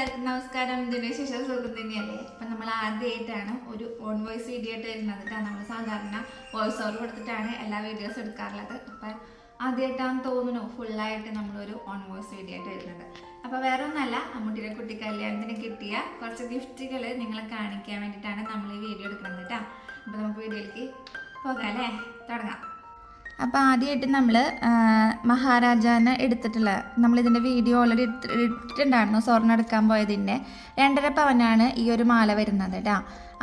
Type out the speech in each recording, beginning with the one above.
എല്ലാവർക്കും നമസ്കാരം. ദിനശേഷം സുഖം തന്നെയല്ലേ? അപ്പം നമ്മൾ ആദ്യമായിട്ടാണ് ഒരു ഓൺ വോയിസ് വീഡിയോ ആയിട്ട് വരുന്നത് നമ്മൾ സാധാരണ വോയിസ് ഓവർ കൊടുത്തിട്ടാണ് എല്ലാ വീഡിയോസ് എടുക്കാറുള്ളത്. അപ്പം ആദ്യമായിട്ടാണെന്ന് തോന്നുന്നു ഫുള്ളായിട്ട് നമ്മളൊരു ഓൺ വോയിസ് വീഡിയോ ആയിട്ട് വരുന്നത്. അപ്പോൾ വേറെ ഒന്നല്ല അമ്മൂട്ടിയുടെ കുട്ടി കല്യാണത്തിന് കിട്ടിയ കുറച്ച് ഗിഫ്റ്റുകൾ നിങ്ങളെ കാണിക്കാൻ വേണ്ടിയിട്ടാണ് നമ്മൾ ഈ വീഡിയോ എടുക്കുന്നത് കേട്ടോ. അപ്പോൾ നമുക്ക് വീഡിയോയിലേക്ക് പോകാം അല്ലേ? തുടങ്ങാം. അപ്പോൾ ആദ്യമായിട്ട് നമ്മൾ മഹാരാജാനെ എടുത്തിട്ടുള്ള നമ്മളിതിന്റെ വീഡിയോ ഓൾറെഡി ഇട്ടിട്ടുണ്ടായിരുന്നു സ്വർണം എടുക്കാൻ പോയതിന്റെ രണ്ടര പവനാണ് ഈ ഒരു മാല വരുന്നത് കേട്ടോ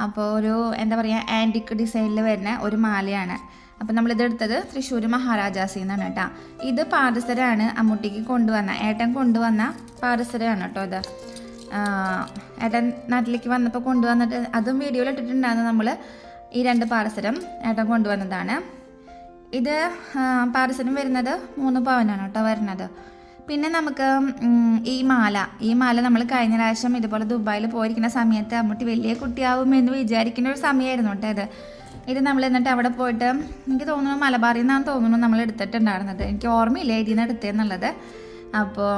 അപ്പോൾ ഒരു എന്താ പറയുക ആന്റിക് ഡിസൈനിൽ വരുന്ന ഒരു മാലയാണ്. അപ്പം നമ്മളിത് എടുത്തത് തൃശ്ശൂർ മഹാരാജാസിൽ നിന്നാണ് കേട്ടോ ഇത് പാദസരമാണ് അമ്മൂട്ടിക്ക് കൊണ്ടുവന്ന ഏട്ടൻ കൊണ്ടുവന്ന പാദസരമാണ് കേട്ടോ ഇത്. ഏട്ടൻ നാട്ടിലേക്ക് വന്നപ്പോൾ കൊണ്ടുവന്നിട്ട് അതും വീഡിയോയിൽ ഇട്ടിട്ടുണ്ടായിരുന്നു നമ്മൾ ഈ രണ്ട് പാദസരം ഏട്ടൻ കൊണ്ടുവന്നതാണ്. ഇത് പാർസലും വരുന്നത് മൂന്ന് പവനാണ് കേട്ടോ വരുന്നത്. പിന്നെ നമുക്ക് ഈ മാല. ഈ മാല നമ്മൾ കഴിഞ്ഞ പ്രാവശ്യം ഇതുപോലെ ദുബായിൽ പോയിരിക്കുന്ന സമയത്ത് അമ്മൂട്ടി വലിയ കുട്ടിയാവും എന്ന് വിചാരിക്കുന്ന ഒരു സമയമായിരുന്നു കേട്ടോ ഇത്. ഇത് നമ്മൾ എന്നിട്ട് അവിടെ പോയിട്ട് എനിക്ക് തോന്നുന്നു മലബാറിൽ നിന്നാണ് തോന്നുന്നു നമ്മൾ എടുത്തിട്ടുണ്ടായിരുന്നത്. എനിക്ക് ഓർമ്മയില്ല ഇതിൽ നിന്ന് എടുത്തതെന്നുള്ളത്. അപ്പോൾ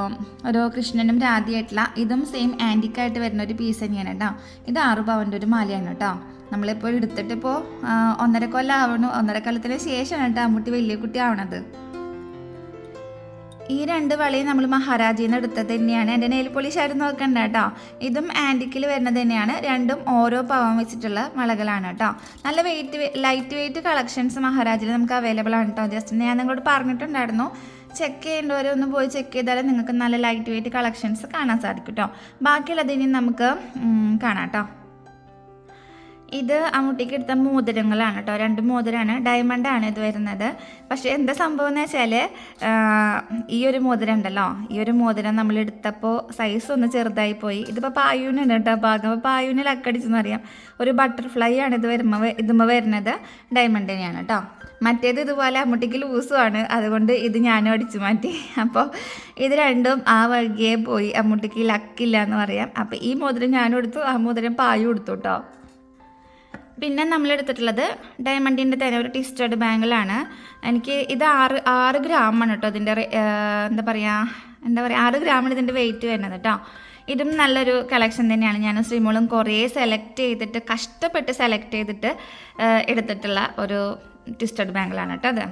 ഒരു കൃഷ്ണനും രാധിയായിട്ടുള്ള ഇതും സെയിം ആന്റിക്കായിട്ട് വരുന്ന ഒരു പീസ് തന്നെയാണ് കേട്ടോ. ഇത് ആറ് പവന്റെ ഒരു മാലയാണ് കേട്ടോ. നമ്മളിപ്പോൾ എടുത്തിട്ടിപ്പോൾ ഒന്നര കൊല്ലം ആവണു ഒന്നര കൊല്ലത്തിന് ശേഷമാണ് കേട്ടോ അമ്മൂട്ടി വലിയ കുട്ടി ആവണത്. ഈ രണ്ട് വളയും നമ്മൾ മഹാരാജയിൽ നിന്ന് എടുത്തത് തന്നെയാണ്. എന്റെ നെയിൽ പോളിഷ് ആയിട്ട് നോക്കണ്ട കേട്ടോ. ഇതും ആന്റിക്കിൽ വരുന്നത് തന്നെയാണ്. രണ്ടും ഓരോ പവം വെച്ചിട്ടുള്ള വളകളാണ് കേട്ടോ. നല്ല വെയിറ്റ് ലൈറ്റ് വെയിറ്റ് കളക്ഷൻസ് മഹാരാജിൽ നമുക്ക് അവൈലബിൾ ആണ് കേട്ടോ. ജസ്റ്റ് ഞാൻ നിങ്ങളോട് പറഞ്ഞിട്ടുണ്ടായിരുന്നു. ചെക്ക് ചെയ്യേണ്ടവരെ ഒന്ന് പോയി ചെക്ക് ചെയ്താൽ നിങ്ങൾക്ക് നല്ല ലൈറ്റ് വെയിറ്റ് കളക്ഷൻസ് കാണാൻ സാധിക്കും കേട്ടോ. ബാക്കിയുള്ളത് ഇനി നമുക്ക് കാണാം കേട്ടോ. ഇത് അമ്മൂട്ടിക്ക് എടുത്ത മോതിരങ്ങളാണ് കേട്ടോ. രണ്ട് മോതിരമാണ് ആണ് ഇത് വരുന്നത്. പക്ഷേ എന്താ സംഭവം എന്ന് വെച്ചാൽ ഈ ഒരു മോതിരം ഉണ്ടല്ലോ. ഈ ഒരു മോതിരം നമ്മൾ എടുത്തപ്പോൾ സൈസ് ഒന്ന് ചെറുതായി പോയി. ഇതിപ്പോൾ പായൂനുണ്ട് കേട്ടോ ഭാഗം. അപ്പോൾ പായൂന് ലക്കടിച്ചെന്ന് അറിയാം ഒരു ബട്ടർഫ്ലൈ ആണ് ഇത് വരുമ്പോൾ ഇതുമ്പോൾ വരുന്നത്. ഡയമണ്ടിനെയാണ് കേട്ടോ. മറ്റേത് ഇതുപോലെ അമ്മൂട്ടിക്ക് ലൂസുമാണ് അതുകൊണ്ട് ഇത് ഞാനും അടിച്ചു മാറ്റി. അപ്പോൾ ഇത് രണ്ടും ആ വഴിയേ പോയി. അമ്മൂട്ടിക്ക് ലക്കില്ല എന്ന് പറയാം. അപ്പോൾ ഈ മോതിരം ഞാനും എടുത്തു. ആ മോതിരം പായും എടുത്തു കേട്ടോ. പിന്നെ നമ്മൾ എടുത്തിട്ടുള്ളത് ഡയമണ്ടിന്റെ തന്നെ ഒരു ട്വിസ്റ്റഡ് ബാങ്കിളാണ്. എനിക്ക് ഇത് ആറ് ആറ് ഗ്രാമാണ് കേട്ടോ ഇതിന്റെ എന്താ പറയുക എന്താ പറയുക ആറ് ഗ്രാമാണ് ഇതിന്റെ വെയിറ്റ് വരുന്നത് കേട്ടോ. ഇതും നല്ലൊരു കളക്ഷൻ തന്നെയാണ്. ഞാൻ ശ്രീമോളും കുറേ സെലക്ട് ചെയ്തിട്ട് കഷ്ടപ്പെട്ട് സെലക്ട് ചെയ്തിട്ട് എടുത്തിട്ടുള്ള ഒരു ട്വിസ്റ്റഡ് ബാങ്കിളാണ് കേട്ടോ അത്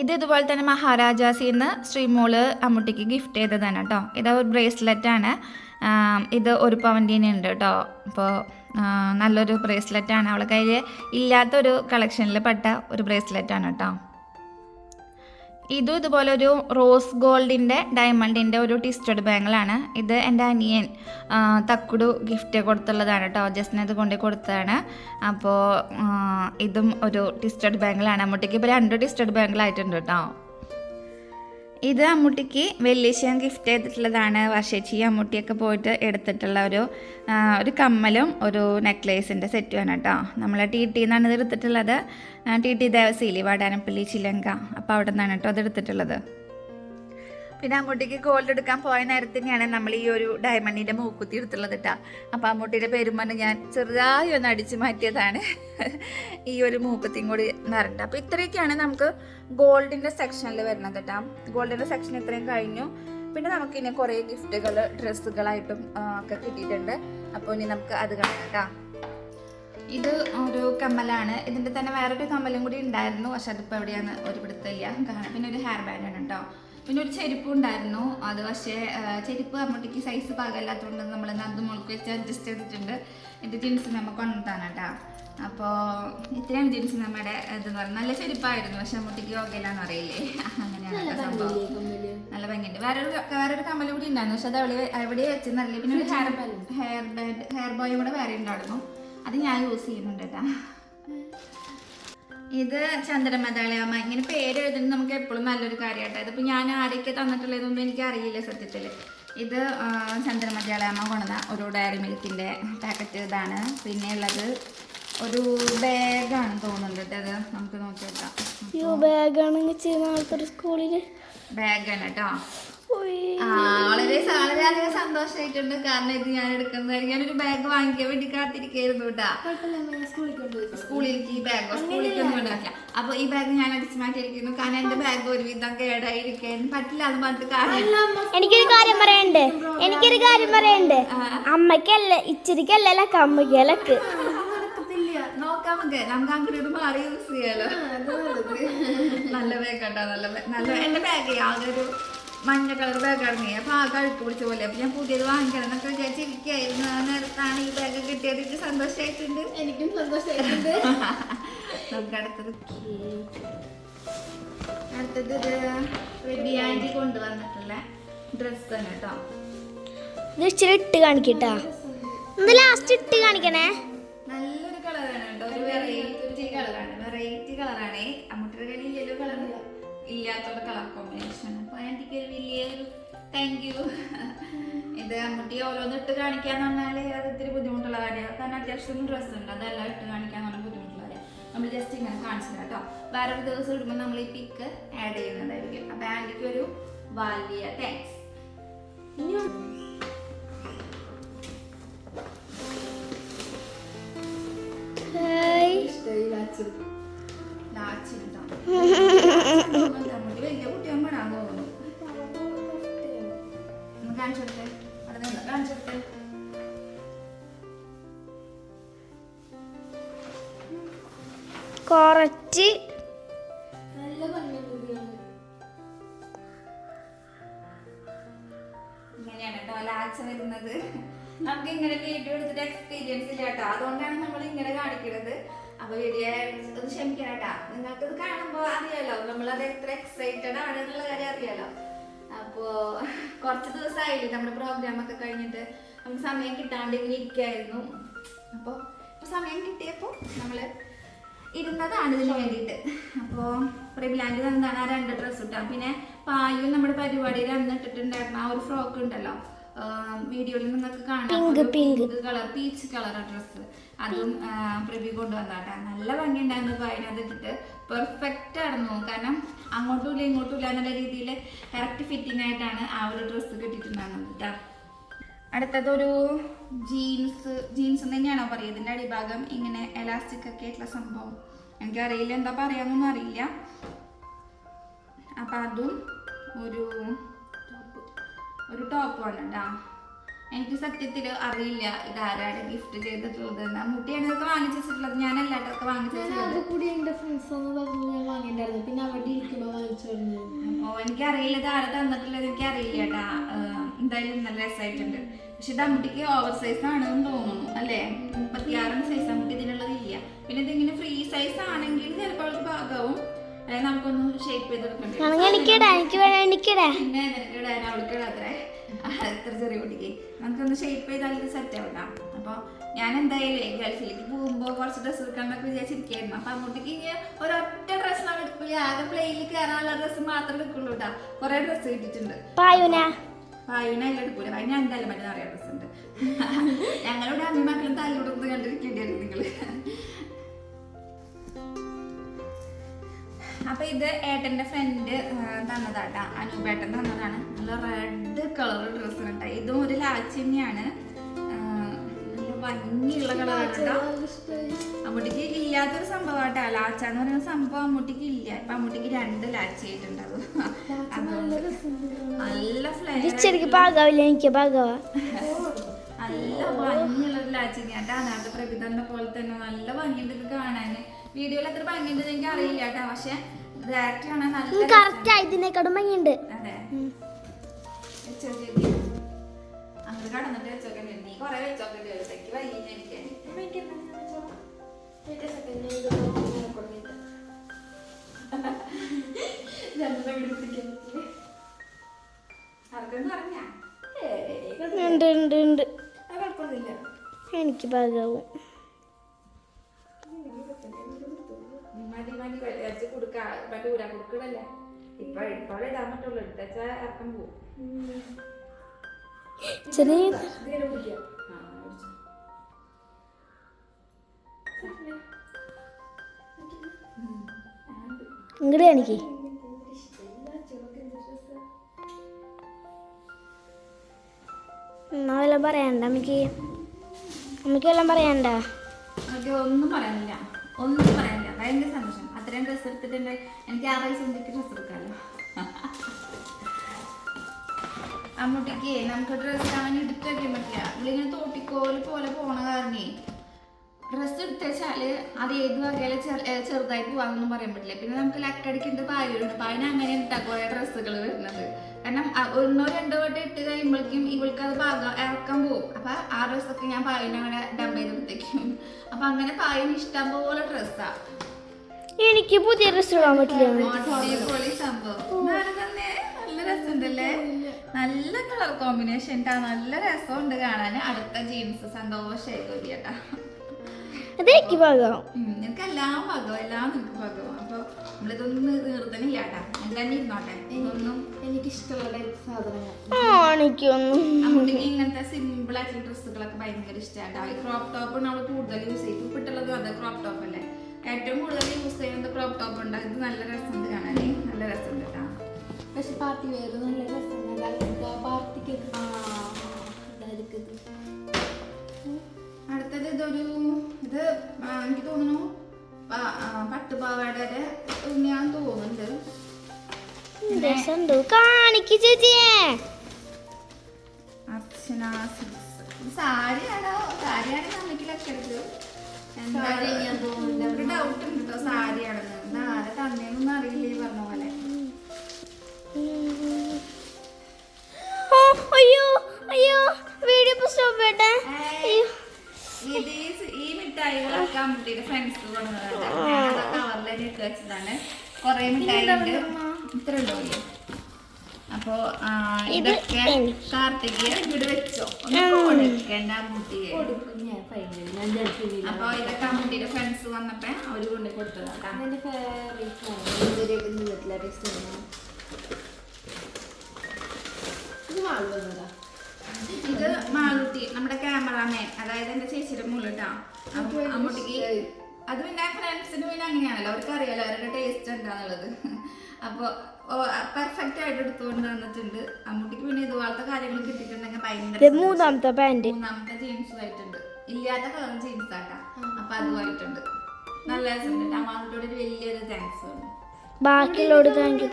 ഇത് ഇതുപോലെ തന്നെ മഹാരാജാസിൽ നിന്ന് ശ്രീമോൾ അമ്മൂട്ടിക്ക് ഗിഫ്റ്റ് ചെയ്തതാണ് കേട്ടോ. ഇത് ഒരു ബ്രേസ്ലെറ്റാണ് ഇത് ഒരു പവന്റെ ഉണ്ട് കേട്ടോ. അപ്പോൾ നല്ലൊരു ബ്രേസ്ലെറ്റ് ആണ്. അവളെ കയ്യിൽ ഇല്ലാത്തൊരു കളക്ഷനിൽ പെട്ട ഒരു ബ്രേസ്ലെറ്റ് ആണ് കേട്ടോ. ഇതും ഇതുപോലെ ഒരു റോസ് ഗോൾഡിന്റെ ഡയമണ്ടിന്റെ ഒരു ടിസ്റ്റഡ് ബാങ്കിളാണ് ഇത് എന്റെ അനിയൻ തക്കുടു ഗിഫ്റ്റ് കൊടുത്തുള്ളതാണ് കേട്ടോ. ജസ്റ്റിന് ഇത് കൊണ്ടു കൊടുത്തതാണ്. അപ്പോൾ ഇതും ഒരു ടിസ്റ്റഡ് ബാങ്കിളാണ് അമ്മൂട്ടിക്ക് ഇപ്പോൾ രണ്ട് ടിസ്റ്റഡ് ബാങ്കിളായിട്ടുണ്ട് കേട്ടോ. ഇത് അമ്മൂട്ടിക്ക് വെല്ലിശ്ശൻ ഗിഫ്റ്റ് ചെയ്തിട്ടുള്ളതാണ്. വർഷേച്ചി അമ്മൂട്ടിയൊക്കെ പോയിട്ട് എടുത്തിട്ടുള്ള ഒരു ഒരു കമ്മലും ഒരു നെക്ലേസിന്റെ സെറ്റുമാണ് കേട്ടോ നമ്മൾ ടി ടി എന്നാണ് ഇത് എടുത്തിട്ടുള്ളത്. ടി ടി ദേവസീലി വാടാനപ്പള്ളി ചിലങ്ക. അപ്പോൾ അവിടെ നിന്നാണ് കേട്ടോ അത് എടുത്തിട്ടുള്ളത്. പിന്നെ അമ്മൂട്ടിക്ക് ഗോൾഡ് എടുക്കാൻ പോയ നേരത്തിനെയാണ് തന്നെയാണ് നമ്മൾ ഈ ഒരു ഡയമണ്ടിന്റെ മൂക്കുത്തി എടുത്തുള്ളത് കേട്ടോ അപ്പോൾ അമ്മൂട്ടിയുടെ പേരും പറഞ്ഞ് ഞാൻ ചെറുതായി ഒന്ന് അടിച്ചു മാറ്റിയതാണ്. ഈ ഒരു മൂക്കുത്തിയും കൂടി നിറഞ്ഞിട്ട്. അപ്പോൾ ഇത്രയൊക്കെയാണ് നമുക്ക് ഗോൾഡിന്റെ സെക്ഷനിൽ വരുന്നത് കേട്ടോ ഗോൾഡിന്റെ സെക്ഷൻ ഇത്രയും കഴിഞ്ഞു. പിന്നെ നമുക്ക് ഇനി കുറേ ഗിഫ്റ്റുകൾ ഡ്രസ്സുകളായിട്ടും ഒക്കെ കിട്ടിയിട്ടുണ്ട്. അപ്പൊ ഇനി നമുക്ക് അത് കാണാം കേട്ടോ ഇത് ഒരു കമ്മലാണ്. ഇതിന്റെ തന്നെ വേറൊരു കമ്മലും കൂടി ഉണ്ടായിരുന്നു. പക്ഷെ അതിപ്പോൾ എവിടെയാണ് ഒരു പിടുത്തമില്ല കാണാം പിന്നെ ഒരു ഹെയർ ബാൻഡ് ആണ് കേട്ടോ പിന്നെ ഒരു ചെരുപ്പ് ഉണ്ടായിരുന്നു അത് പക്ഷേ ചെരുപ്പ് നമ്മുടെ സൈസ് പാകമില്ലാത്തതുകൊണ്ട് നമ്മൾ അത് മുളക്ക് വെച്ച് അഡ്ജസ്റ്റ് ചെയ്തിട്ടുണ്ട്. എന്റെ ജീൻസ് നമ്മൾ കൊണ്ടുവന്നാണ് കേട്ടോ. അപ്പോൾ ഇത്രയാണ് ജീൻസ് നമ്മുടെ ഇതെന്ന് പറഞ്ഞു. നല്ല ചെരുപ്പായിരുന്നു പക്ഷെ അമ്മൂട്ടിക്ക് ഓക്കെയില്ലാന്ന് അറിയില്ലേ അങ്ങനെയാണ് സംഭവം. നല്ല ഭംഗിയുണ്ട്. വേറൊരു വേറൊരു കമ്മൽ കൂടി ഉണ്ടായിരുന്നു. പക്ഷെ അത് അവിടെ എവിടെ നല്ല പിന്നെ ഒരു hair hair band hair boy കൂടെ വേറെ ഉണ്ടായിരുന്നു. അത് ഞാൻ യൂസ് ചെയ്യുന്നുണ്ട് കേട്ടാ. ഇത് ചന്ദ്രമതാളിയാമ ഇങ്ങനെ പേര് എഴുതുന്നത് നമുക്ക് എപ്പോഴും നല്ലൊരു കാര്യമായിട്ടോ ഇതിപ്പോൾ ഞാൻ ആരൊക്കെ തന്നിട്ടുള്ളതൊന്നും എനിക്ക് അറിയില്ല സത്യത്തിൽ ഇത് ആ, ചന്ദ്രമലയാളമ്മ കൊണ്ടുവന്ന ഒരു ഡയറി മിൽക്കിന്റെ പാക്കറ്റ് ഇതാണ്. പിന്നെ ഉള്ളത് ഒരു ബാഗാണ് തോന്നുന്നുണ്ട് കേട്ടോ അത്. നമുക്ക് നോക്കി വെക്കാം ബാഗാണ് സ്കൂളിൽ ബാഗാണ് കേട്ടോ. വളരെ വളരെയധികം സന്തോഷമായിട്ടുണ്ട് കാരണം ഇത് ഞാൻ എടുക്കുന്നത് ഞാനൊരു ബാഗ് വാങ്ങിക്കാൻ വേണ്ടി കാത്തിരിക്കായിരുന്നു കേട്ടാ സ്കൂളിലേക്ക് ഈ ബാഗോ സ്കൂളിലേക്ക് ഒന്നും കൊണ്ടാക്കില്ല അപ്പൊ ഈ ബാഗ് ഞാൻ അടിച്ചു മാറ്റിയിരിക്കുന്നു. കാരണം എന്റെ ബാഗ് ഒരുവിധം കേടായിരിക്കാൻ പറ്റില്ല അത് പറഞ്ഞിട്ട് കാരണം എനിക്കൊരു കാര്യം പറയണ്ട്. എനിക്കൊരു കാര്യം പറയണ്ട്. അമ്മക്കല്ല ഇച്ചിരിക്കല്ല അമ്മയ്ക്കലക്ക് നോക്കാം നമുക്ക്. നമുക്ക് അങ്ങോട്ട് മാറി യൂസ് ചെയ്യാലോ. നല്ല ബാഗ് കേട്ടോ നല്ല. നല്ല എന്റെ ബാഗ് ഒരു മഞ്ഞ കളർ ബാഗാണ് അപ്പൊ ആ കഴുത്ത് പിടിച്ച പോലെ. അപ്പൊ ഞാൻ പുതിയത് വാങ്ങിക്കണം എന്നൊക്കെ വിചാരിച്ചിരിക്കുകയായിരുന്നു. ആ നേരത്താണ് ഈ ബാഗ് കിട്ടിയത് എനിക്ക് സന്തോഷമായിട്ടുണ്ട്. എനിക്കും സന്തോഷമായിട്ടുണ്ട്. നമുക്ക് അടുത്തത് അടുത്തത് ഇത് റെഡി ആന്റി കൊണ്ടുവന്നിട്ടുള്ള ഡ്രസ്സ് തന്നെ കേട്ടോ. ഇത് ഇച്ചിരി ഇട്ട് കാണിക്കട്ടാ. ലാസ്റ്റ് ഇട്ട് കാണിക്കണേ. നല്ലൊരു കളറാണ് കേട്ടോ. ഒരു വെറൈറ്റി കളറാണ് വെറൈറ്റി കളറാണ് അമ്മൂട്ടിയുടെ കയ്യിൽ യെല്ലോ കളർ ഇല്ലാത്തൊരു കളർ കോമ്പിനേഷൻ ആന്റിക്ക് ഒരു വലിയൊരു താങ്ക് യു ഇത് അമ്മൂട്ടി ഓരോന്ന് ഇട്ട് കാണിക്കാന്ന് പറഞ്ഞാൽ അത് ഇത്തിരി ബുദ്ധിമുട്ടുള്ള കാര്യമാണ്. കാരണം അത്യാവശ്യം ഡ്രസ്സ് ഉണ്ട്. അതെല്ലാം ഇട്ട് കാണിക്കാൻ പറഞ്ഞാൽ ബുദ്ധിമുട്ടുള്ള കാര്യം നമ്മൾ ജസ്റ്റ് ഇങ്ങനെ കാണിച്ചില്ല കേട്ടോ. വേറെ ഒരു ദിവസം ഇടുമ്പോൾ നമ്മൾ ഈ പിക്ക് ആഡ് ചെയ്യുന്നതായിരിക്കും. അപ്പൊ ആന്റിക്ക് ഒരു വലിയ താങ്ക്സ് കുറച്ച് ഇങ്ങനെയാണ് കേട്ടോ ലാച്ച വരുന്നത്. നമുക്ക് ഇങ്ങനെ വീഡിയോ എടുത്തിട്ട് എക്സ്പീരിയൻസ് ഇല്ല കേട്ടോ. അതുകൊണ്ടാണ് നമ്മൾ ഇങ്ങനെ കാണിക്കുന്നത് അപ്പൊ വീഡിയോ ഒന്ന് ക്ഷമിക്കണം കേട്ടാ. നിങ്ങൾക്ക് ഇത് കാണുമ്പോൾ അറിയാലോ നമ്മളത് എത്ര എക്സൈറ്റഡ് ആണ് എന്നുള്ള കാര്യം അറിയാലോ. അപ്പോ കുറച്ച് ദിവസമായില്ലേ നമ്മുടെ പ്രോഗ്രാം ഒക്കെ കഴിഞ്ഞിട്ട്. നമുക്ക് സമയം കിട്ടാണ്ട് ഇങ്ങനെ ഇരിക്കായിരുന്നു. അപ്പോൾ സമയം കിട്ടിയപ്പോ നമ്മൾ ഇരുന്നതാണ് ഇതിന് വേണ്ടിയിട്ട്. അപ്പോൾ പ്രിബ്ലാൻഡ് തന്നതാണ് ആ രണ്ട് ഡ്രസ്സ് ഇട്ടാ. പിന്നെ പായു നമ്മുടെ പരിപാടിയിൽ അന്ന് ഇട്ടിട്ടുണ്ടായിരുന്ന ആ ഒരു ഫ്രോക്ക് ഉണ്ടല്ലോ. വീഡിയോയിൽ നിങ്ങൾക്ക് കാണാം. Pink colour peach colour dress അതും പ്രിബി കൊണ്ടുവന്നാട്ടാ നല്ല ഭംഗിയുണ്ടായിരുന്നു ഇപ്പൊ അതിനകത്ത് ഇട്ടിട്ട്. പെർഫെക്റ്റ് ആയിരുന്നു. കാരണം അങ്ങോട്ടും ഇല്ല ഇങ്ങോട്ടും ഇല്ല എന്നുള്ള രീതിയിൽ കറക്റ്റ് ഫിറ്റിംഗ് ആയിട്ടാണ് ആ ഒരു ഡ്രസ്സ് കിട്ടിയിട്ടുണ്ടായിരുന്നത് കേട്ടോ അടുത്തതൊരു ജീൻസ് ജീൻസ് തന്നെയാണോ പറയുക. ഇതിന്റെ അടിഭാഗം ഇങ്ങനെ എലാസ്റ്റിക് ഒക്കെ ആയിട്ടുള്ള സംഭവം. എനിക്കറിയില്ല എന്താ പറയാന്നൊന്നും അറിയില്ല. അപ്പം അതും ഒരു ഒരു ടോപ്പാണ് കേട്ടോ എനിക്ക് സത്യത്തിൽ അറിയില്ല ഇതാരാണ് ഗിഫ്റ്റ് ചെയ്തിട്ടുള്ളത്. മുട്ടിയാണ് ഇതൊക്കെ വാങ്ങിച്ചു വെച്ചിട്ടുള്ളത്. ഞാനല്ല ഒക്കെ വാങ്ങിച്ചു അപ്പോൾ എനിക്കറിയില്ല ഇത് ആരെ തന്നിട്ടുള്ളത്. എനിക്ക് അറിയില്ല കേട്ടാ എന്തായാലും നല്ല രസമായിട്ടുണ്ട് പക്ഷെ ദമ്പിക്ക് ഓവർ സൈസ് ആണെന്ന് തോന്നുന്നു അല്ലേ? മുപ്പത്തിയാറിന് സൈസ് നമുക്ക് ഇതിനുള്ളത് ഇല്ല. പിന്നെ ഇതിങ്ങനെ ഫ്രീ സൈസ് ആണെങ്കിൽ ചിലപ്പോൾ അവൾക്ക് ഭാഗവും അതായത് നമുക്കൊന്ന് ഷേപ്പ് ചെയ്ത് പിന്നെ ഇടാൻ അവൾക്ക് ഇടാത്രേ എത്ര ചെറിയ കുട്ടിക്ക്. നമുക്കൊന്ന് ഷേപ്പ് ചെയ്താൽ ഇത് സെറ്റ് ആവണം അപ്പോൾ ഞാൻ എന്തായാലും ഗൾഫിലേക്ക് പോകുമ്പോൾ കുറച്ച് ഡ്രസ്സ് എടുക്കാന്നൊക്കെ വിചാരിച്ചിരിക്കുകയായിരുന്നു അപ്പം അങ്ങോട്ടേക്ക് ഇങ്ങനെ ഒരൊറ്റ ഡ്രസ്സ് ആണ് എടുക്കില്ല ആകെ പ്ലെയിനിൽ കയറാനുള്ള ഡ്രസ്സ് മാത്രമേ എടുക്കുള്ളൂ കേട്ടോ കുറേ ഡ്രസ്സ് കിട്ടിയിട്ടുണ്ട്. ഞങ്ങളുടെ അമ്മമാക്കളും തല്ലുകൊടുക്കുന്നത് കണ്ടിരിക്കേണ്ടി നിങ്ങൾ അപ്പൊ ഇത് ഏട്ടന്റെ ഫ്രണ്ട് തന്നതാട്ടാ. അനൂപേട്ടൻ തന്നതാണ്. നല്ല റെഡ് കളർ ഡ്രസ്സാണ് ഇതും ഒരു ലാച്ച് ഭംഗിയുള്ള കളറാണ് കേട്ടോ. അമ്മൂട്ടിക്ക് ഇല്ലാത്തൊരു സംഭവമാട്ടാ ലാച്ച എന്ന് പറയുന്ന സംഭവം അമ്മൂട്ടിക്ക് ഇല്ല. ഇപ്പൊ അമ്മൂട്ടിക്ക് രണ്ട് ലാച്ച ആയിട്ടുണ്ടാവും നല്ല ഫ്ലേവർ എനിക്ക് നല്ല ഭംഗിയുള്ള ഒരു ലാച്ചിങ് കേട്ടോ. അനാഥ പ്രഭിതന്റെ പോലെ തന്നെ നല്ല ഭംഗിയുണ്ട് ഇത് കാണാന്. വീഡിയോയിൽ എത്ര ഭംഗിയുണ്ട് എനിക്ക് അറിയില്ല കേട്ടോ. പക്ഷെ ഡയറക്റ്റ് കാണാൻ നല്ല കറക്റ്റ് ഭംഗിയുണ്ട്. അതെ. വെച്ചോ അങ്ങോട്ട് കടന്നിട്ട് വെച്ചോക്കേണ്ടി വരും. നീ കുറെ വെച്ചോക്കേണ്ടി വരും എനിക്ക് വൈകി എനിക്ക് അത് എനിക്ക് പാകാവും. മതി മതി. വെച്ച് കൊടുക്ക. മറ്റേ ഊരാ കൊടുക്കണല്ലേ? ഇപ്പൊ ഇപ്പോഴേ ഇടാൻ പറ്റുള്ളൂ. എടുത്തച്ചാ ഇറക്കം പോവും. ചെറിയ. ഇങ്ങോട്ട് എനിക്ക് എന്നാ പറയണ്ട അമ്മയ്ക്ക് അമ്മക്കെല്ലാം പറയണ്ട. ഒന്നും പറയാനില്ല. ഒന്നും പറയാനില്ല. ഭയങ്കര സന്തോഷം. അത്രയും ഡ്രസ്സ് എടുത്തിട്ടുണ്ട് എനിക്ക് ആ പൈസ ഡ്രസ്സ് എടുക്കാമല്ലോ അമ്മൂട്ടിക്ക് നമുക്ക് ഡ്രസ്സ് അങ്ങനെ എടുത്തൊക്കെ പറ്റില്ല. നമ്മളിങ്ങനെ തോട്ടിക്കോൽ പോലെ പോണ കാരണേ ഡ്രസ്സ് എടുത്തുവെച്ചാൽ അത് ഏത് വകയിൽ ചെറു- ചെറുതായി പോവാന്നൊന്നും പറയാൻ പറ്റില്ല. പിന്നെ നമുക്ക് ലക്കടിക്കുണ്ട് പായലുണ്ട് അതിന് അങ്ങനെ ഉണ്ടാ കുറെ ഡ്രസ്സുകൾ വരുന്നത്. കാരണം ഒന്നോ രണ്ടോ വട്ടം ഇട്ട് കഴിയുമ്പോഴേക്കും ഇവൾക്ക് അത് ഭാഗം ഇറക്കാൻ പോകും. അപ്പൊ ആ ഡ്രസ്സൊക്കെ ഞാൻ പായന അങ്ങനെ ഡബ് ചെയ്തെടുത്തേക്കും അപ്പൊ അങ്ങനെ പായന് ഇഷ്ടം പോലെ ഡ്രസ്സാ എനിക്ക് പുതിയ ഡ്രസ്സ് ഇടാൻ പറ്റില്ല. സംഭവം. രസമുണ്ടല്ലേ? നല്ല കളർ കോമ്പിനേഷൻ ട്ടാ. നല്ല രസമുണ്ട് കാണാൻ അടുത്ത ജീൻസ് സന്തോഷമായി നിനക്ക് എല്ലാം ഭാഗവും എല്ലാം നിനക്ക് ഭാഗവും അപ്പൊ നമ്മളിതൊന്നും നിർത്തണില്ല കേട്ടാ. ഇരുന്നോട്ടെ. ഇതൊന്നും എനിക്ക് ഇഷ്ടമുള്ള സാധനങ്ങൾ. ഇങ്ങനത്തെ സിമ്പിൾ ആയിട്ടുള്ള ഡ്രസ്സുകളൊക്കെ ഭയങ്കര ഇഷ്ടമായിട്ടാ ഈ ക്രോപ്പ് ടോപ്പ് നമ്മൾ കൂടുതൽ യൂസ് ചെയ്യും. ഇപ്പിട്ടുള്ളത് അത് ക്രോപ്പ് ടോപ്പ് അല്ലേ? ഏറ്റവും കൂടുതൽ യൂസ് ചെയ്യുന്നത് ക്രോപ്പ് ടോപ്പ് ഉണ്ട്? ഇത് നല്ല രസമുണ്ട് കാണാൻ നല്ല രസമുണ്ട് കേട്ടാ. പക്ഷെ പാർട്ടി വേറെ നല്ല രസമാണ് പാർട്ടിക്ക് അടുത്തത് ഇതൊരു ഇത് എനിക്ക് തോന്നുന്നു പട്ടുപാവാടയുടെ ഞാൻ തോന്നുന്നുണ്ട്. ഇത് സാരിയാണോ? സാരിയാണ് നമ്മക്കിലൊക്കെ എടുത്ത് എന്താ ഡൗട്ട് ഉണ്ട് കേട്ടോ സാരിയാണെന്ന്. ആരെ തന്നേന്നൊന്നും അറിയില്ലേ പറഞ്ഞ പോലെ. അയ്യോ അയ്യോ വീഡിയോ ഇപ്പൊ സ്റ്റോപ്പ് ചെയ്യട്ടെ? ഇത് ഈ മിഠായികളൊക്കെ അമ്മൂട്ടിയുടെ ഫ്രണ്ട്സ് കൊണ്ടുവന്നതാണ്. കവറിലേക്ക് വെച്ചതാണ്. കൊറേ മിഠായി ഉണ്ട് ഇത്ര ഉണ്ടോ? അപ്പൊ ഇതൊക്കെ. കാർത്തിക് ഇവിടെ വെച്ചോ. കൊടുക്കണ്ട അമ്മൂട്ടിയെ ഞാൻ ഫൈനൽ ഞാൻ ജഡ്ജില്ല അപ്പൊ ഇതൊക്കെ അമ്മൂട്ടിയുടെ ഫ്രണ്ട്സ് വന്നപ്പോ അവർ കൊണ്ട് കൊടുത്തതാ ഇത് മാളൂട്ടി നമ്മുടെ ക്യാമറാമാൻ അതായത് എന്റെ ചേച്ചിയുടെ മുള്ളിട്ടാ അങ്ങോട്ടേക്ക് അത് പിന്നെ ഫ്രണ്ട്സിന് പിന്നെ അങ്ങനെയാണല്ലോ അവർക്ക് അറിയാലോ അവരുടെ ടേസ്റ്റ് എന്താന്നുള്ളത്. അപ്പൊ പെർഫെക്റ്റ് ആയിട്ട് എടുത്തുകൊണ്ട് വന്നിട്ടുണ്ട് അമ്മൂട്ടിക്ക് പിന്നെ ഇതുപോലത്തെ കാര്യങ്ങൾ കിട്ടിയിട്ടുണ്ടെങ്കിൽ ഇത് ഭയങ്കര മൂന്നാമത്തെ പാന്റ് മൂന്നാമത്തെ ജീൻസും ആയിട്ടുണ്ട്. ഇല്ലാത്ത കളർ ജീൻസ് ആട്ടാ. അപ്പൊ അതുമായിട്ടുണ്ട്. നല്ല രസമുണ്ട്. അമ്മാട്ടിയോട് ഒരു വലിയൊരു താങ്ക്സ് ആണ് ബാക്കിയുള്ളോട് താങ്ക് യു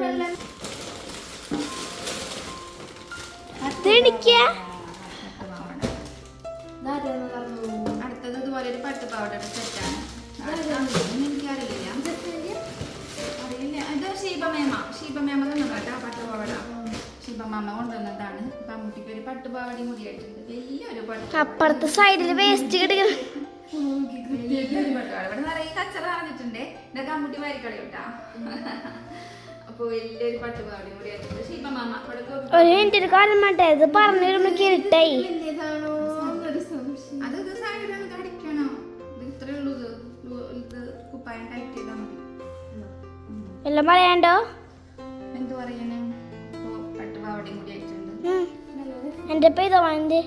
അടുത്തത് ഇതുപോലെ ഒരു പട്ടുപാവടയുടെ സെറ്റാണ്. എനിക്കറിയില്ല അറിയില്ല. ഇത് പട്ടുപാവട കൊണ്ടുവന്നതാണ് ഒരു പട്ടുപാവടയും വലിയൊരു പട്ട് അപ്പുറത്തെ സൈഡിൽ വേസ്റ്റ് പട്ടുപാവട ഇവിടെ നിറയെ കച്ചറ അറിഞ്ഞിട്ടുണ്ട് ഇതൊക്കെ അമ്മൂട്ടി വാരിക്കളി കേട്ടാ. അപ്പൊ വലിയൊരു പട്ടുപാവടയും കൂടി ആയിട്ടുണ്ട് ഷീബമാമ ഇവിടെ കൊ- ഒരു മിനിറ്റ് ഒരു കാര്യം മാട്ടെ ഇത് സൈഡിലാണ് ഇത്രേ ഉള്ളൂ. കുപ്പായം ടൈറ്റ് ചെയ്താൽ മതി. എല്ലാം പറയാണ്ടോ? എന്ത് പറയാന് ഇപ്പൊ പട്ടുപാവടയും കൂടി ആയിട്ടുണ്ട്. ഉം. എന്റെ പേര് വാങ്ങി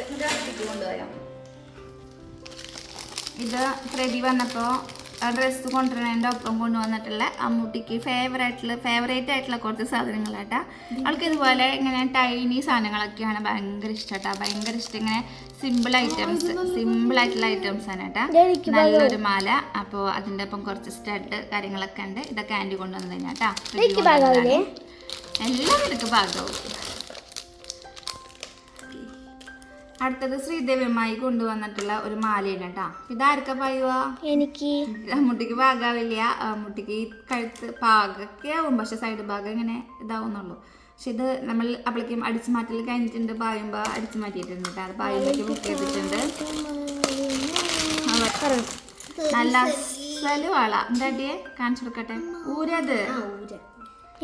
അടുത്തേക്ക് കൊണ്ടുവരാം. ഇത് പ്രതി വന്നപ്പോൾ ഡ്രസ്സ് കൊണ്ടുവരുന്നതിന്റെ ഒപ്പം കൊണ്ടുവന്നിട്ടുള്ള അമ്മൂട്ടിക്ക് ഫേവറേറ്റുള്ള ഫേവറേറ്റ് ആയിട്ടുള്ള കുറച്ച് സാധനങ്ങളാട്ടാ. അവൾക്ക് ഇതുപോലെ ഇങ്ങനെ ടൈനി സാധനങ്ങളൊക്കെയാണ് ഭയങ്കര ഇഷ്ടട്ടാ. ഭയങ്കര ഇഷ്ടം ഇങ്ങനെ സിമ്പിൾ ഐറ്റംസ് സിമ്പിൾ ആയിട്ടുള്ള ഐറ്റംസ് ആണ് കേട്ടാ നല്ലൊരു മാല. അപ്പോൾ അതിന്റെ ഒപ്പം കുറച്ച് സ്റ്റഡ് കാര്യങ്ങളൊക്കെ ഉണ്ട്. ഇതൊക്കെ ആന്റി കൊണ്ടുവന്നു കഴിഞ്ഞാട്ടാ എനിക്ക് ഭാഗമാവില്ലേ? എല്ലാം നിനക്ക് ഭാഗവും അടുത്തത് ശ്രീദേവിയമ്മായി കൊണ്ടുവന്നിട്ടുള്ള ഒരു മാലയാണ് കേട്ടാ. ഇതാർക്ക പറയുക എനിക്ക്. മുട്ടിക്ക് പാകാവില്ല. മുട്ടിക്ക് കഴുത്ത് പാകൊക്കെ ആവും. പക്ഷെ സൈഡ് ഭാഗം ഇങ്ങനെ ഇതാവുന്നുള്ളൂ. പക്ഷെ ഇത് നമ്മൾ അപ്പോഴേക്കും അടിച്ചു മാറ്റൽ കഴിഞ്ഞിട്ടുണ്ട്. പായുമ്പോൾ അടിച്ചു മാറ്റിയിട്ടുണ്ട് കേട്ടോ. അത് പായുമ്പോഴേക്ക് ബുക്ക് ചെയ്തിട്ടുണ്ട് നല്ല അസൽ വള. എന്താട്ടിയെ കാണിച്ചു കൊടുക്കട്ടെ. ഊരത്.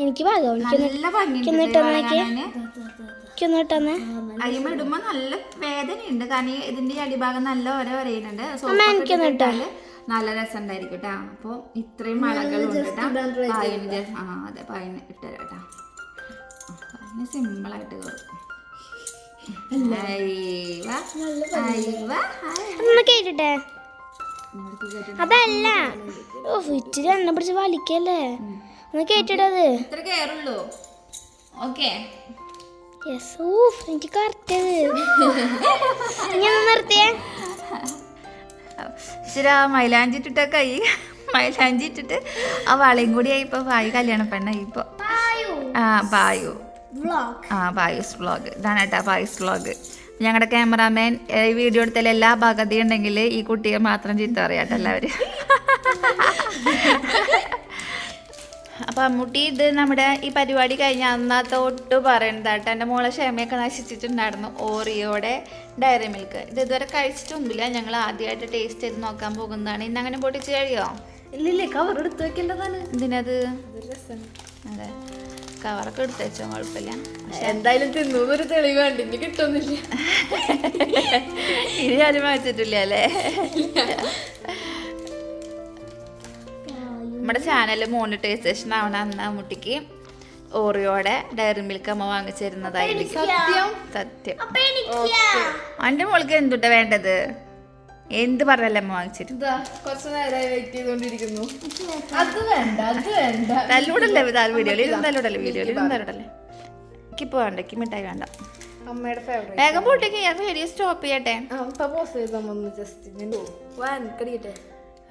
എനിക്ക് ഭാഗം നല്ല ഭംഗിയുണ്ട് അരിമ ഇടുമ്പോ നല്ല വേദനയുണ്ട്. കാരണം ഇതിന്റെ അടിഭാഗം നല്ല ഒര വരയുന്നുണ്ട് എനിക്കൊന്ന് ഇട്ടാൽ നല്ല രസം ഉണ്ടായിരിക്കും കേട്ടാ അപ്പൊ ഇത്രയും മഴകളുണ്ട് കേട്ടാ പായന് ആ അതെ പായന് ഇട്ടുതരാം കേട്ടാ പായന് ഹായ്. ഒന്ന് കേട്ടിട്ടെ? അതല്ല ഓ ഇച്ചിരി എണ്ണ പിടിച്ച് വലിക്കല്ലേ? ഒന്ന് കേട്ടിടത്. ഇത്ര കയറുള്ളൂ. ഓക്കെ. യെസ് ഓ എനിക്ക് കറക്റ്റ് ഞാൻ നിർത്തിയേ ശരാ മൈലാഞ്ചി ഇട്ടിട്ട കൈ മൈലാഞ്ചി ഇട്ടിട്ട് ആ വളയും കൂടി ആയി. ഇപ്പൊ വായു കല്യാണ പെണ്ണായി ഇപ്പൊ. ആ ബായു ആ ബായുസ് വ്ളോഗ് ഇതാണ് കേട്ടോ ബായുസ് വ്ളോഗ് ഞങ്ങളുടെ ക്യാമറാമാൻ ഈ വീഡിയോ എടുത്തതിൽ എല്ലാ ഭാഗതി ഉണ്ടെങ്കിൽ ഈ കുട്ടിയെ മാത്രം ചീത്ത പറയാട്ടോ എല്ലാവരും. അപ്പം അമ്മൂട്ടി ഇത് നമ്മുടെ ഈ പരിപാടി കഴിഞ്ഞ അന്നത്തെ ഒട്ട് പറയുന്നതായിട്ട് എന്റെ മോളെ ക്ഷമയൊക്കെ നശിച്ചിട്ടുണ്ടായിരുന്നു ഓറിയോടെ ഡയറി മിൽക്ക്. ഇത് ഇതുവരെ കഴിച്ചിട്ടൊന്നുമില്ല ഞങ്ങൾ ആദ്യമായിട്ട് ടേസ്റ്റ് ചെയ്ത് നോക്കാൻ പോകുന്നതാണ്. ഇന്ന് അങ്ങനെ പൊട്ടിച്ച് കഴിയോ? ഇല്ലില്ലേ കവർ എടുത്ത് വെക്കേണ്ടതാണ്. രസമാണ് അതെ. കവറൊക്കെ എടുത്ത് വെച്ചോ കുഴപ്പമില്ല. എന്തായാലും തിന്നൊരു തെളിവ് കണ്ടി ഇനി കിട്ടുന്നില്ല. ഇനി ആരും വായിച്ചിട്ടില്ല അല്ലേ? നമ്മുടെ ചാനൽ മോണിറ്റൈസേഷൻ ആവണ അന്ന് അമ്മൂട്ടിക്ക് ഓറിയോടെ ഡയറി മിൽക്ക് അമ്മ വാങ്ങിച്ചു തരുന്നതായിരിക്കും സത്യം. സത്യം എന്റെ മോൾക്ക് എന്തുട്ടാ വേണ്ടത്? എന്ത് പറഞ്ഞല്ലേ അമ്മ വാങ്ങിച്ചിട്ട്? തല്ലൂടല്ലേ വീഡിയോയിൽ ഇരുന്ന് തല്ലൂടല്ലേ വീഡിയോയിൽ ഇരുന്ന് തല്ലൂടല്ലേ? എനിക്കിപ്പോൾ വേണ്ട എനിക്ക് മിഠായി വേണ്ട. അമ്മയുടെ ഫേവറേറ്റ് വേഗം പോട്ടേക്ക് ഞാൻ വീഡിയോ സ്റ്റോപ്പ് ചെയ്യട്ടെ. ജസ്റ്റ് ഞാൻ കടിക്കട്ടെ.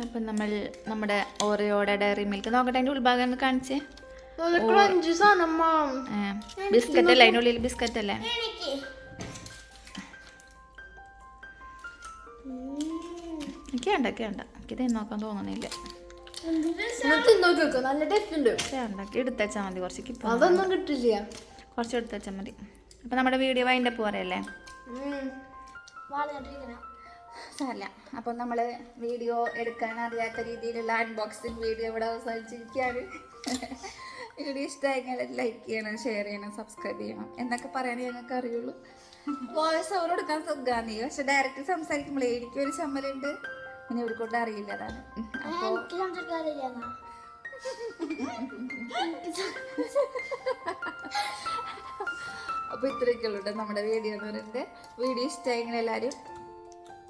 അപ്പം നമ്മൾ നമ്മുടെ ഓറിയോടെ ഡയറി മിൽക്ക് നോക്കട്ടെ അതിന്റെ ഉൾഭാഗം ഒന്ന് കാണിച്ചേ. ബിസ്ക്കറ്റ് അല്ലേ? അതിന്റെ ഉള്ളിൽ ബിസ്ക്കറ്റ് അല്ലേ? എനിക്ക്. വേണ്ട എനിക്ക് വേണ്ട. എനിക്കിത് നോക്കാൻ തോന്നുന്നില്ല. നല്ല ടേസ്റ്റ് ഉണ്ട്. വേണ്ട എടുത്തച്ചാൽ മതി കുറച്ച് അതൊന്നും കിട്ടില്ല. കുറച്ച് എടുത്തച്ചാൽ മതി. അപ്പം നമ്മുടെ വീഡിയോ വൈൻഡപ്പ് പറയല്ലേ സാരല്ല. അപ്പം നമ്മൾ വീഡിയോ എടുക്കാൻ അറിയാത്ത രീതിയിലുള്ള അൺബോക്സിങ് വീഡിയോ ഇവിടെ അവസാനിച്ചിരിക്കുകയാണ്. വീഡിയോ ഇഷ്ടമായെങ്കിൽ ലൈക്ക് ചെയ്യണം ഷെയർ ചെയ്യണം സബ്സ്ക്രൈബ് ചെയ്യണം എന്നൊക്കെ പറയാനേ ഞങ്ങൾക്ക് അറിയുള്ളൂ. വോയിസ് ഓവർ കൊടുക്കാൻ സുഖമാണ് പക്ഷെ ഡയറക്റ്റ് സംസാരിക്കുമ്പോഴേ ഒരു ചമ്മലുണ്ട്. പിന്നെ കൊണ്ട് അറിയില്ല അതാണ്. അപ്പോൾ എനിക്ക് അപ്പോൾ ഇത്രയൊക്കെ ഉള്ളൂ നമ്മുടെ വീഡിയോ എന്ന് പറയുന്നത്. വീഡിയോ ഇഷ്ടമായെങ്കിൽ എല്ലാവരും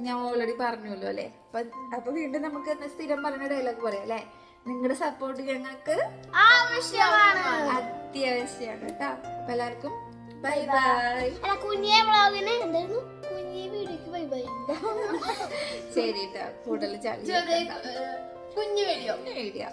ഞാൻ ഓൾറെഡി പറഞ്ഞല്ലോ അല്ലേ? അപ്പൊ അപ്പോൾ വീണ്ടും നമുക്ക് എന്നാ സ്ഥിരം പറഞ്ഞ ഡയലോഗ് പറയാം അല്ലേ? നിങ്ങളുടെ സപ്പോർട്ട് ഞങ്ങൾക്ക് ആവശ്യമാണ്. അത്യാവശ്യമാണ് കേട്ടോ. അപ്പൊ എല്ലാവർക്കും ബൈ ബൈ കുഞ്ഞിയെ വ്ളോഗിന് എന്തായിരുന്നു? കുഞ്ഞിയെ വീഡിയോക്ക് ബൈ ബൈ ശരി കേട്ടോ. കൂടുതൽ കുഞ്ഞു വീഡിയോ വീഡിയോ